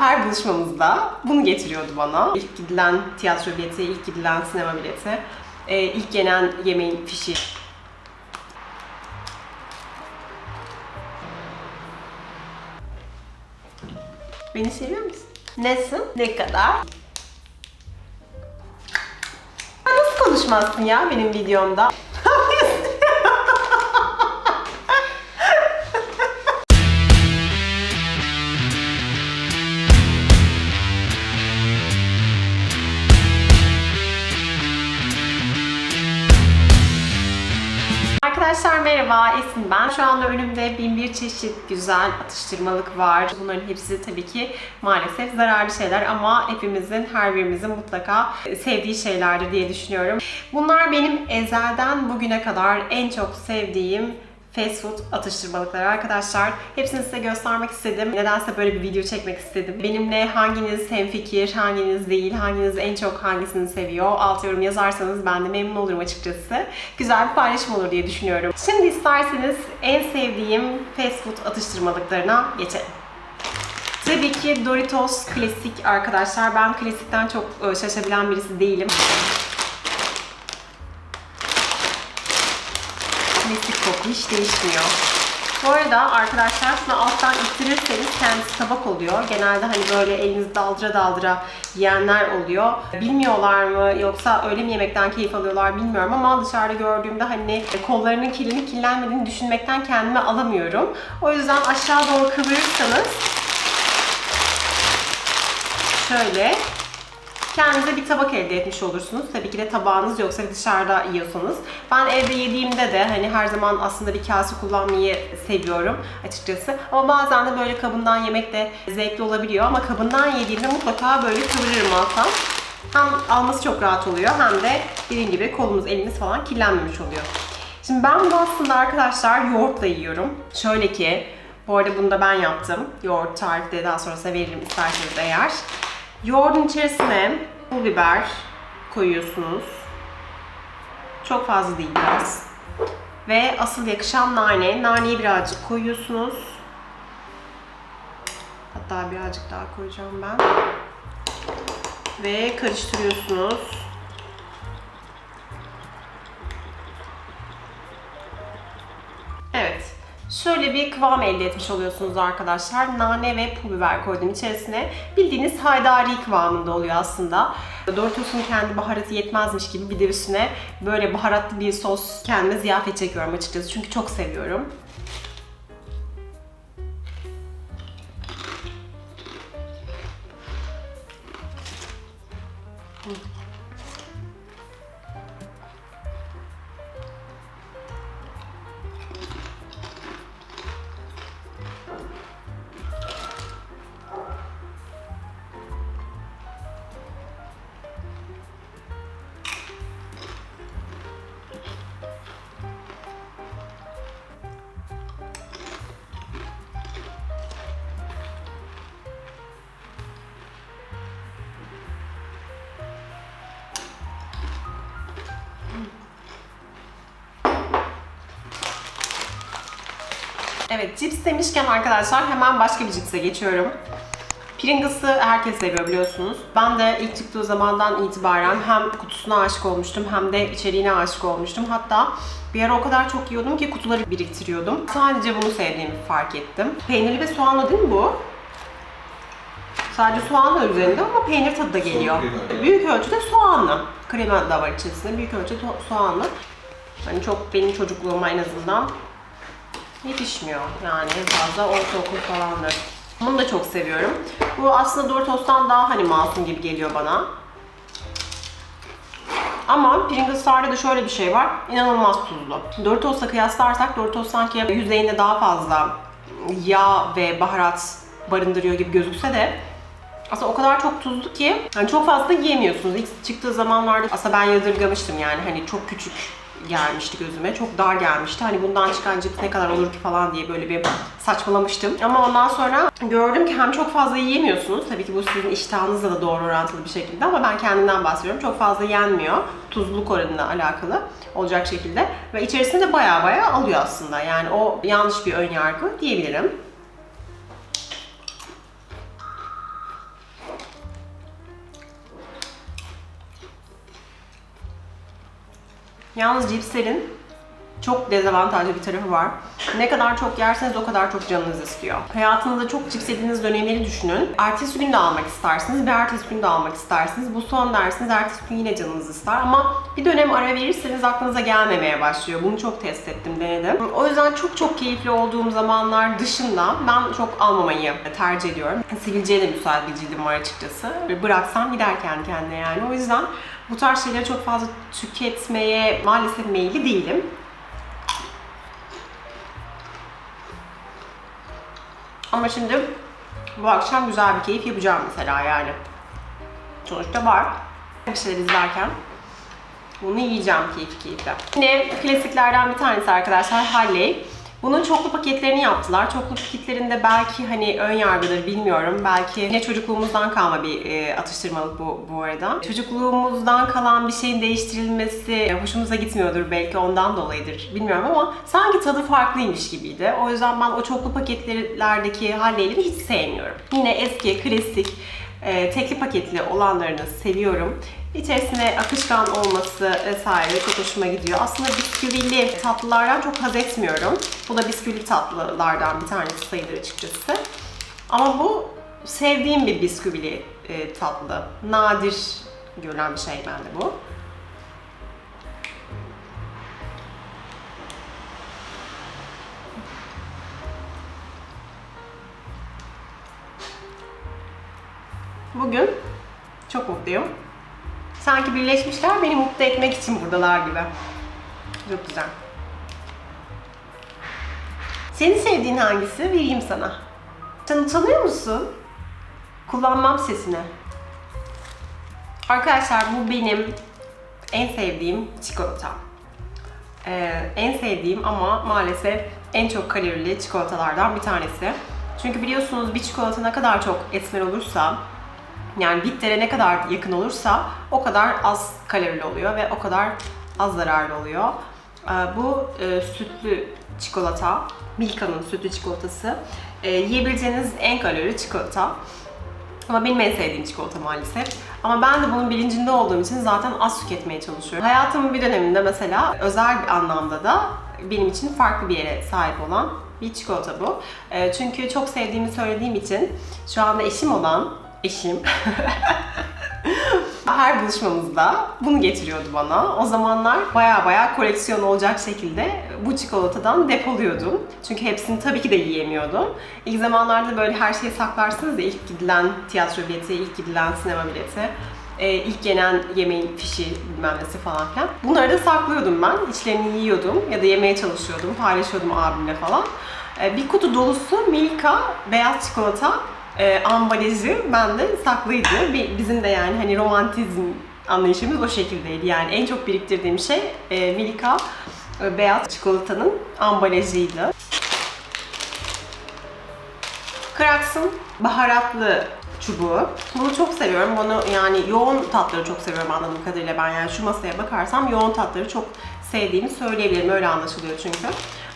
Her buluşmamızda bunu getiriyordu bana. İlk gidilen tiyatro bileti, ilk gidilen sinema bileti, e, ilk yenen yemeğin fişi. Beni seviyor musun? Nasıl? Ne kadar? Nasıl konuşmazsın ya benim videomda? Arkadaşlar merhaba, Esin ben. Şu anda önümde bin bir çeşit güzel atıştırmalık var. Bunların hepsi tabii ki maalesef zararlı şeyler ama hepimizin, her birimizin mutlaka sevdiği şeylerdir diye düşünüyorum. Bunlar benim ezelden bugüne kadar en çok sevdiğim fast food atıştırmalıkları arkadaşlar. Hepsini size göstermek istedim. Nedense böyle bir video çekmek istedim. Benimle hanginiz hemfikir, hanginiz değil, hanginiz en çok hangisini seviyor alt yorum yazarsanız ben de memnun olurum açıkçası. Güzel bir paylaşım olur diye düşünüyorum. Şimdi isterseniz en sevdiğim fast food atıştırmalıklarına geçelim. Tabii ki Doritos klasik arkadaşlar. Ben klasikten çok e, şaşabilen birisi değilim. Klasik koku hiç değişmiyor. Bu arada arkadaşlar şunu alttan ittirirseniz kendisi tabak oluyor. Genelde hani böyle elinizde daldıra daldıra yiyenler oluyor. Bilmiyorlar mı yoksa öyle mi yemekten keyif alıyorlar bilmiyorum ama dışarıda gördüğümde hani kollarının kirlenip kirlenmediğini düşünmekten kendimi alamıyorum. O yüzden aşağı doğru kıvırırsanız şöyle kendinize bir tabak elde etmiş olursunuz. Tabii ki de tabağınız yoksa dışarıda yiyorsanız. Ben evde yediğimde de hani her zaman aslında bir kase kullanmayı seviyorum açıkçası. Ama bazen de böyle kabından yemek de zevkli olabiliyor. Ama kabından yediğimde mutlaka böyle kıvırırım alttan. Hem alması çok rahat oluyor hem de dediğim gibi kolumuz, elimiz falan kirlenmemiş oluyor. Şimdi ben bunu aslında arkadaşlar yoğurtla yiyorum. Şöyle ki, bu arada bunu da ben yaptım. Yoğurt tarifi de daha sonra size veririm isterseniz eğer. Yoğurdun içerisine pul biber koyuyorsunuz. Çok fazla değil biraz. Ve asıl yakışan nane. Naneyi birazcık koyuyorsunuz. Hatta birazcık daha koyacağım ben. Ve karıştırıyorsunuz. Şöyle bir kıvam elde etmiş oluyorsunuz arkadaşlar. Nane ve pul biber koydum içerisine. Bildiğiniz haydari kıvamında oluyor aslında. Doritos'un kendi baharatı yetmezmiş gibi bir de üstüne böyle baharatlı bir sos kendime ziyafet çekiyorum açıkçası. Çünkü çok seviyorum. Evet, cips demişken arkadaşlar hemen başka bir cipse geçiyorum. Pringles'ı herkes seviyor biliyorsunuz. Ben de ilk çıktığı zamandan itibaren hem kutusuna aşık olmuştum hem de içeriğine aşık olmuştum. Hatta bir ara o kadar çok yiyordum ki kutuları biriktiriyordum. Sadece bunu sevdiğimi fark ettim. Peynirli ve soğanlı değil mi bu? Sadece soğan var üzerinde ama peynir tadı da geliyor. Büyük ölçüde soğanlı. Krema da var içerisinde. Büyük ölçüde soğanlı. Hani çok benim çocukluğuma en azından yetişmiyor. Yani fazla ortaokul falandır. Bunu da çok seviyorum. Bu aslında Doritos'tan daha hani masum gibi geliyor bana. Ama Pringles'larda da şöyle bir şey var. İnanılmaz tuzlu. Doritos'la kıyaslarsak Doritos sanki yüzeyinde daha fazla yağ ve baharat barındırıyor gibi gözükse de aslında o kadar çok tuzlu ki hani çok fazla yiyemiyorsunuz. İlk çıktığı zamanlarda aslında ben yadırgamıştım yani hani çok küçük gelmişti gözüme. Çok dar gelmişti. Hani bundan çıkan cips ne kadar olur ki falan diye böyle bir saçmalamıştım. Ama ondan sonra gördüm ki hem çok fazla yiyemiyorsunuz. Tabii ki bu sizin iştahınızla da doğru orantılı bir şekilde ama ben kendimden bahsediyorum. Çok fazla yenmiyor. Tuzluluk oranına alakalı olacak şekilde. Ve içerisinde de baya baya alıyor aslında. Yani o yanlış bir ön yargı diyebilirim. Yalnız cipslerin çok dezavantajlı bir tarafı var. Ne kadar çok yerseniz o kadar çok canınız istiyor. Hayatınızda çok cips yediğiniz dönemleri düşünün. Ertesi gün de almak istersiniz, bir ertesi gün de almak istersiniz. Bu son dersiniz, ertesi gün yine canınız ister. Ama bir dönem ara verirseniz aklınıza gelmemeye başlıyor. Bunu çok test ettim, denedim. O yüzden çok çok keyifli olduğum zamanlar dışında ben çok almamayı tercih ediyorum. Sivilceye de müsait bir cildim var açıkçası. Ve Bıraksam gider kendi kendine yani. O yüzden bu tarz şeyleri çok fazla tüketmeye maalesef meyilli değilim. Ama şimdi bu akşam güzel bir keyif yapacağım mesela yani. Sonuçta var. Bir şeyler izlerken bunu yiyeceğim keyif keyifle. Yine klasiklerden bir tanesi arkadaşlar Halley. Bunun çoklu paketlerini yaptılar. Çoklu paketlerinde belki hani ön yargıdır bilmiyorum. Belki yine çocukluğumuzdan kalma bir e, atıştırmalık bu bu arada. Çocukluğumuzdan kalan bir şeyin değiştirilmesi e, hoşumuza gitmiyordur belki ondan dolayıdır bilmiyorum ama sanki tadı farklıymış gibiydi. O yüzden ben o çoklu paketlerdeki Halley'leri hiç sevmiyorum. Yine eski, klasik, e, tekli paketli olanlarını seviyorum. İçerisine akışkan olması vesaire çok hoşuma gidiyor. Aslında bisküvili tatlılardan çok haz etmiyorum. Bu da bisküvili tatlılardan bir tanesi sayılır açıkçası. Ama bu sevdiğim bir bisküvili e, tatlı. Nadir görülen bir şey bende bu. Bugün çok mutluyum. Sanki birleşmişler beni mutlu etmek için buradalar gibi. Çok güzel. Senin sevdiğin hangisi? Vereyim sana. Sen utanıyor musun? Kullanmam sesini. Arkadaşlar bu benim en sevdiğim çikolata. Ee, en sevdiğim ama maalesef en çok kalorili çikolatalardan bir tanesi. Çünkü biliyorsunuz bir çikolata ne kadar çok esmer olursa yani bittere ne kadar yakın olursa o kadar az kalorili oluyor ve o kadar az zararlı oluyor. Ee, Bu e, sütlü çikolata, Milka'nın sütlü çikolatası. E, yiyebileceğiniz en kalorili çikolata. Ama benim en sevdiğim çikolata maalesef. Ama ben de bunun bilincinde olduğum için zaten az tüketmeye çalışıyorum. Hayatımın bir döneminde mesela özel bir anlamda da benim için farklı bir yere sahip olan bir çikolata bu. E, çünkü çok sevdiğimi söylediğim için şu anda eşim olan eşim her buluşmamızda bunu getiriyordu bana. O zamanlar baya baya koleksiyon olacak şekilde bu çikolatadan depoluyordum. Çünkü hepsini tabii ki de yiyemiyordum. İlk zamanlarda böyle her şeyi saklarsınız ya ilk gidilen tiyatro bileti, ilk gidilen sinema bileti e, ilk yenen yemeğin fişi bilmem nesi falan filan. Bunları da saklıyordum ben. İçlerini yiyordum ya da yemeye çalışıyordum, paylaşıyordum abimle falan. E, bir kutu dolusu Milka beyaz çikolata e, ambalajı bende saklıydı. Bi- Bizim de yani hani romantizm anlayışımız o şekildeydi. Yani en çok biriktirdiğim şey e, Milka e, beyaz çikolatanın ambalajıydı. Krax'ın baharatlı çubuğu. Bunu çok seviyorum. Bunu yani yoğun tatları çok seviyorum anladığım kadarıyla ben. Yani şu masaya bakarsam yoğun tatları çok sevdiğimi söyleyebilirim. Öyle anlaşılıyor çünkü.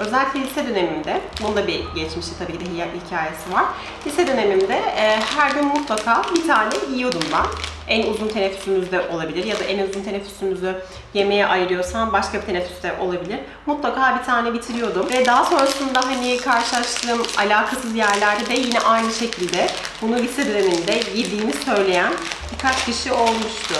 Özellikle lise dönemimde, bunda bir geçmişi tabii ki de hikayesi var. Lise dönemimde e, her gün mutlaka bir tane yiyordum ben. En uzun teneffüsümüzde olabilir ya da en uzun teneffüsümüzü yemeğe ayırıyorsam başka bir teneffüste olabilir. Mutlaka bir tane bitiriyordum. Ve daha sonrasında hani karşılaştığım alakasız yerlerde de yine aynı şekilde bunu lise döneminde yediğimi söyleyen birkaç kişi olmuştu.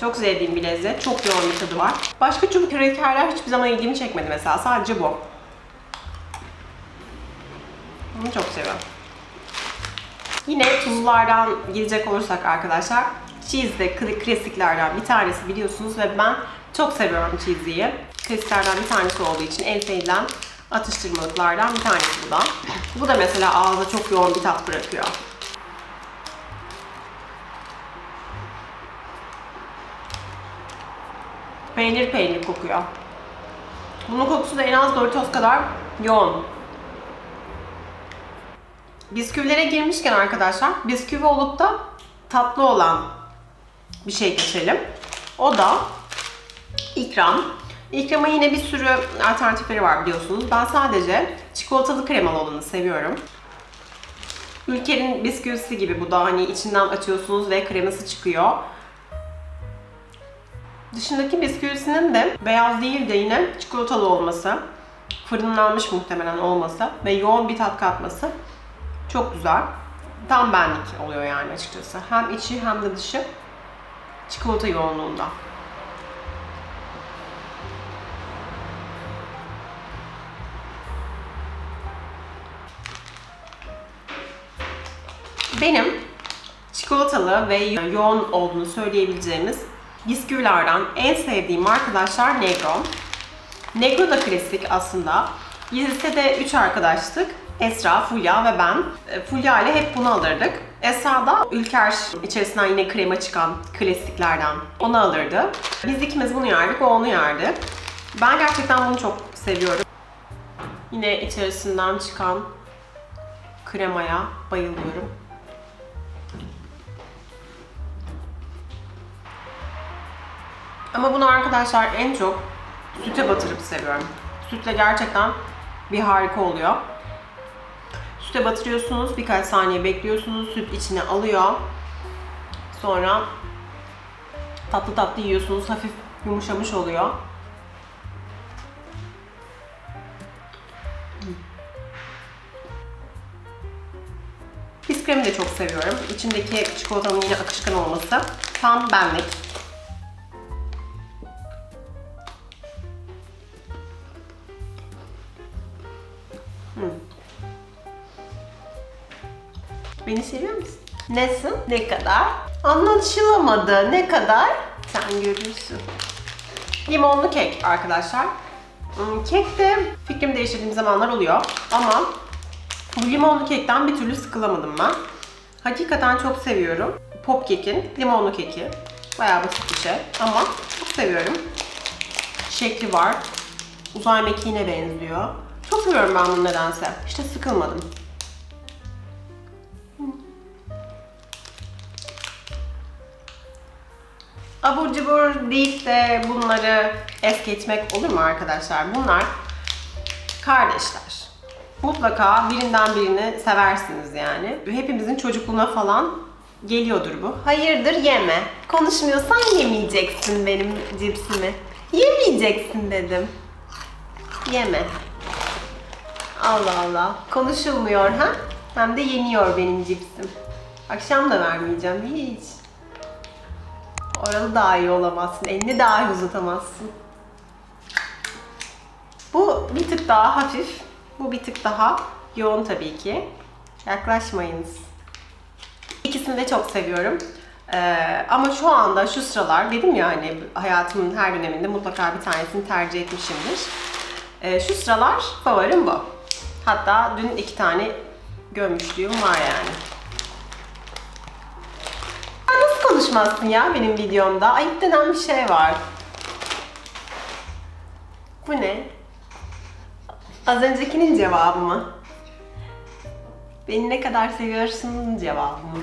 Çok sevdiğim bir lezzet. Çok yoğun bir tadı var. Başka çubuk krakerler hiçbir zaman ilgimi çekmedi mesela. Sadece bu. Bunu çok seviyorum. Yine tuzlulardan gidecek olursak arkadaşlar, cheese de kl- klasiklerden bir tanesi biliyorsunuz ve ben çok seviyorum cheesy'yi. Klasiklerden bir tanesi olduğu için en sevilen atıştırmalıklardan bir tanesi bu da. Bu da mesela ağızda çok yoğun bir tat bırakıyor. Peynir peynir kokuyor. Bunun kokusu da en az Doritos kadar yoğun. Bisküvilere girmişken arkadaşlar, bisküvi olup da tatlı olan bir şey geçelim. O da ikram. İkrama yine bir sürü alternatifleri var biliyorsunuz. Ben sadece çikolatalı kremalı olanı seviyorum. Ülker'in bisküvisi gibi bu da hani içinden açıyorsunuz ve kreması çıkıyor. Dışındaki bisküvisinin de beyaz değil de yine çikolatalı olması, fırınlanmış muhtemelen olması ve yoğun bir tat katması çok güzel. Tam benlik oluyor yani açıkçası. Hem içi hem de dışı çikolata yoğunluğunda. Benim çikolatalı ve yoğun olduğunu söyleyebileceğimiz bisküvilerden en sevdiğim arkadaşlar Negro. Negro da klasik aslında. Lisede 3 arkadaştık. Esra, Fulya ve ben. E, Fulya ile hep bunu alırdık. Esra da Ülker içerisinden yine krema çıkan klasiklerden onu alırdı. Biz ikimiz bunu yerdik, o onu yerdi. Ben gerçekten bunu çok seviyorum. Yine içerisinden çıkan kremaya bayılıyorum. Ama bunu arkadaşlar en çok süte batırıp seviyorum. Sütle gerçekten bir harika oluyor. Süte batırıyorsunuz, birkaç saniye bekliyorsunuz, süt içine alıyor. Sonra tatlı tatlı yiyorsunuz, hafif yumuşamış oluyor. Biskremi de çok seviyorum. İçindeki çikolatanın yine akışkan olması tam benlik. Nasıl? Ne kadar? Anlaşılamadı. Ne kadar? Sen görürsün. Limonlu kek arkadaşlar. Hmm, Kekte fikrim değiştirdiğim zamanlar oluyor. Ama bu limonlu kekten bir türlü sıkılamadım ben. Hakikaten çok seviyorum. Pop kekin limonlu keki. Bayağı basit bir şey ama çok seviyorum. Şekli var. Uzay mekiğine benziyor. Çok seviyorum ben bunu nedense. İşte sıkılmadım. Abur cubur deyip de bunları es geçmek olur mu arkadaşlar? Bunlar kardeşler. Mutlaka birinden birini seversiniz yani. Hepimizin çocukluğuna falan geliyordur bu. Hayırdır yeme. Konuşmuyorsan yemeyeceksin benim cipsimi. Yemeyeceksin dedim. Yeme. Allah Allah. Konuşulmuyor ha? Hem de yeniyor benim cipsim. Akşam da vermeyeceğim hiç. Oralı daha iyi olamazsın. Elini daha iyi uzatamazsın. Bu bir tık daha hafif. Bu bir tık daha yoğun tabii ki. Yaklaşmayınız. İkisini de çok seviyorum. Ee, ama şu anda şu sıralar dedim ya hani hayatımın her döneminde mutlaka bir tanesini tercih etmişimdir. Ee, şu sıralar favorim bu. Hatta dün iki tane gömmüşlüğüm var yani. Konuşmazsın ya benim videomda? Ayıp denen bir şey var. Bu ne? Az öncekinin cevabı mı? Beni ne kadar seviyorsun cevabı mı?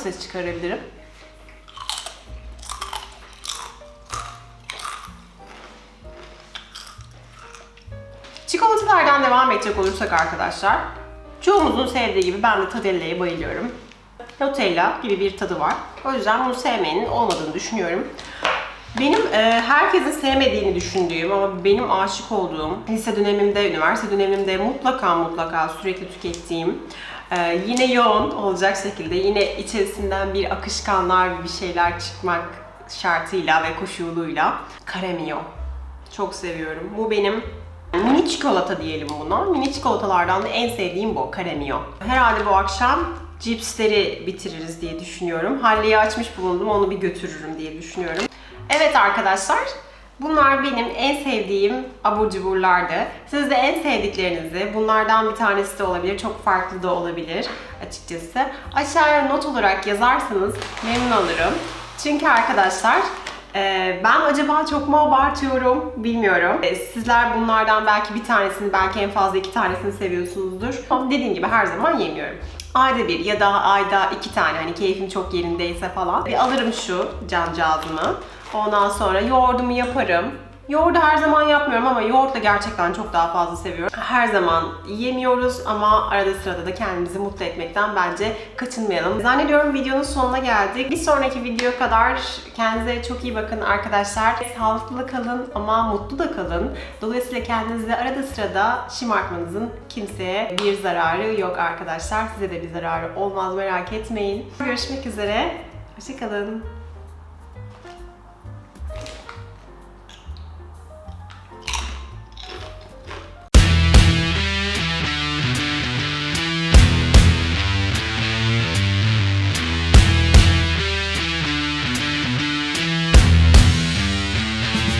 Ses çıkarabilirim. Çikolatalardan devam edecek olursak arkadaşlar. Çoğumuzun sevdiği gibi ben de Tadella'ya bayılıyorum. Nutella gibi bir tadı var. O yüzden bunu sevmeyenin olmadığını düşünüyorum. Benim e, herkesin sevmediğini düşündüğüm ama benim aşık olduğum, lise dönemimde, üniversite dönemimde mutlaka mutlaka sürekli tükettiğim, e, yine yoğun olacak şekilde, yine içerisinden bir akışkanlar, bir şeyler çıkmak şartıyla ve koşuluyla Caremio. Çok seviyorum. Bu benim mini çikolata diyelim buna. Mini çikolatalardan da en sevdiğim bu, Caremio. Herhalde bu akşam cipsleri bitiririz diye düşünüyorum. Halleyi açmış bulundum, onu bir götürürüm diye düşünüyorum. Evet arkadaşlar, bunlar benim en sevdiğim abur cuburlardı. Siz de en sevdiklerinizi, bunlardan bir tanesi de olabilir, çok farklı da olabilir açıkçası. Aşağıya not olarak yazarsanız memnun olurum. Çünkü arkadaşlar Ee, ben acaba çok mu abartıyorum bilmiyorum. Ee, sizler bunlardan belki bir tanesini, belki en fazla iki tanesini seviyorsunuzdur. Ama dediğim gibi her zaman yemiyorum. Ayda bir ya da ayda iki tane hani keyfim çok yerindeyse falan. Bir alırım şu cancağızımı. Ondan sonra yoğurdumu yaparım. Yoğurdu her zaman yapmıyorum ama yoğurt da gerçekten çok daha fazla seviyorum. Her zaman yemiyoruz ama arada sırada da kendimizi mutlu etmekten bence kaçınmayalım. Zannediyorum videonun sonuna geldik. Bir sonraki video kadar kendinize çok iyi bakın arkadaşlar. Sağlıklı kalın ama mutlu da kalın. Dolayısıyla kendinizi arada sırada şımartmanızın kimseye bir zararı yok arkadaşlar. Size de bir zararı olmaz merak etmeyin. Görüşmek üzere. Hoşçakalın.